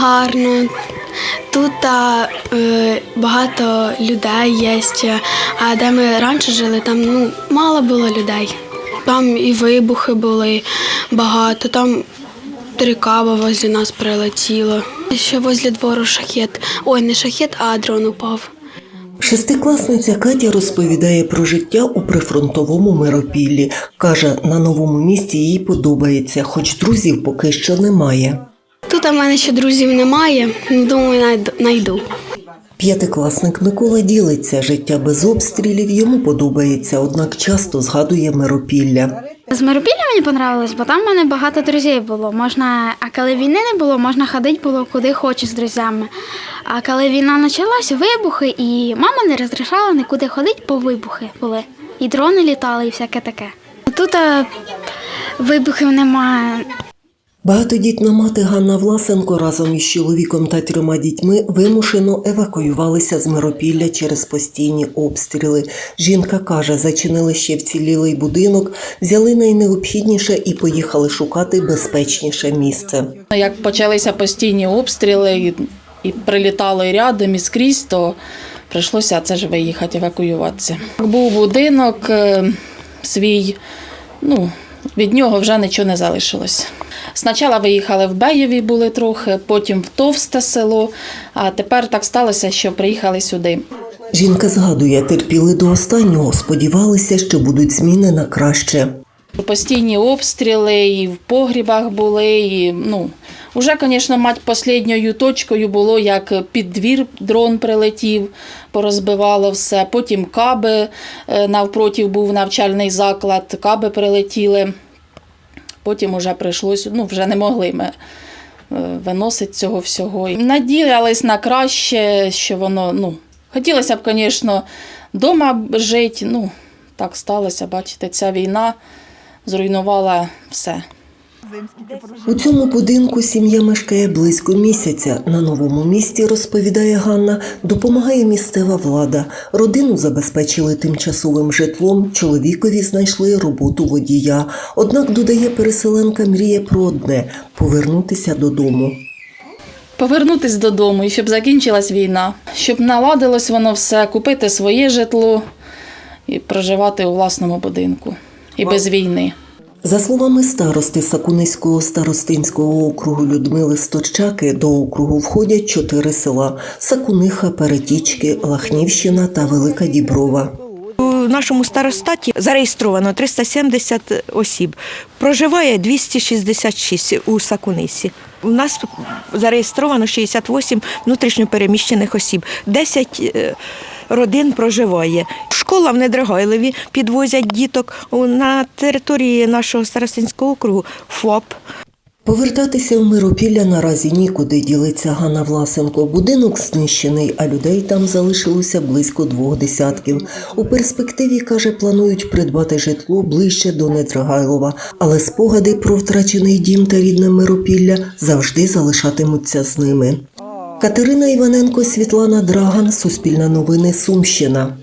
гарно. Тут а, е, багато людей є. А де ми раніше жили, там ну, мало було людей. Там і вибухи були багато, там три каби возле нас прилетіло. Ще возле двору шахет. Ой, не шахет, а дрон упав. Шестикласниця Катя розповідає про життя у прифронтовому миропіллі. Каже, на новому місці їй подобається, хоч друзів поки що немає. Тут у мене ще друзів немає, думаю, найд- найду. П'ятикласник Микола ділиться, життя без обстрілів йому подобається, однак часто згадує миропілля. З Миропілля мені понравилось, бо там в мене багато друзів було. Можна, а коли війни не було, можна ходити було куди хочеш з друзями. А коли війна почалась, вибухи, і мама не розрішала нікуди ходити, бо вибухи були. І дрони літали, і всяке таке. Тут е, вибухів немає. Багатодітна мати Ганна Власенко разом із чоловіком та трьома дітьми вимушено евакуювалися з Миропілля через постійні обстріли. Жінка каже, зачинили ще вцілілий будинок, взяли найнеобхідніше і поїхали шукати безпечніше місце. Як почалися постійні обстріли і, і рядом, і скрізь, то прийшлося це ж виїхати, евакуюватися. Був будинок е, свій, ну, від нього вже нічого не залишилось. Спочатку виїхали в Беєві були трохи, потім в Товсте село, а тепер так сталося, що приїхали сюди. Жінка згадує, терпіли до останнього, сподівалися, що будуть зміни на краще. Постійні обстріли і в погрібах були. І, ну, уже, звісно, мать останньою точкою було, як під двір дрон прилетів, порозбивало все. Потім каби е, навпроти був навчальний заклад, каби прилетіли. Потім вже прийшлось, ну, вже не могли ми е, виносити цього всього. Надіялись на краще, що воно, ну, хотілося б, звісно, вдома жити. Ну, так сталося, бачите, ця війна зруйнувала все. У цьому будинку сім'я мешкає близько місяця. На новому місці, розповідає Ганна, допомагає місцева влада. Родину забезпечили тимчасовим житлом, чоловікові знайшли роботу водія. Однак, додає переселенка, мріє про одне повернутися додому. Повернутись додому і щоб закінчилась війна, щоб наладилось воно все, купити своє житло і проживати у власному будинку і без війни. За словами старости Сакуниського старостинського округу Людмили Сточаки, до округу входять чотири села: Сакуниха, Перетічки, Лахнівщина та Велика Діброва. У нашому старостаті зареєстровано 370 осіб. Проживає 266 у Сакунисі. У нас зареєстровано 68 внутрішньопереміщених осіб. 10 е, родин проживає. Школа в Недрагайлові підвозять діток. На території нашого старостинського округу ФОП. Повертатися в Миропілля наразі нікуди, ділиться Ганна Власенко. Будинок знищений, а людей там залишилося близько двох десятків. У перспективі, каже, планують придбати житло ближче до Недрагайлова, але спогади про втрачений дім та рідне Миропілля завжди залишатимуться з ними. Катерина Іваненко, Світлана Драган, Суспільне новини, Сумщина.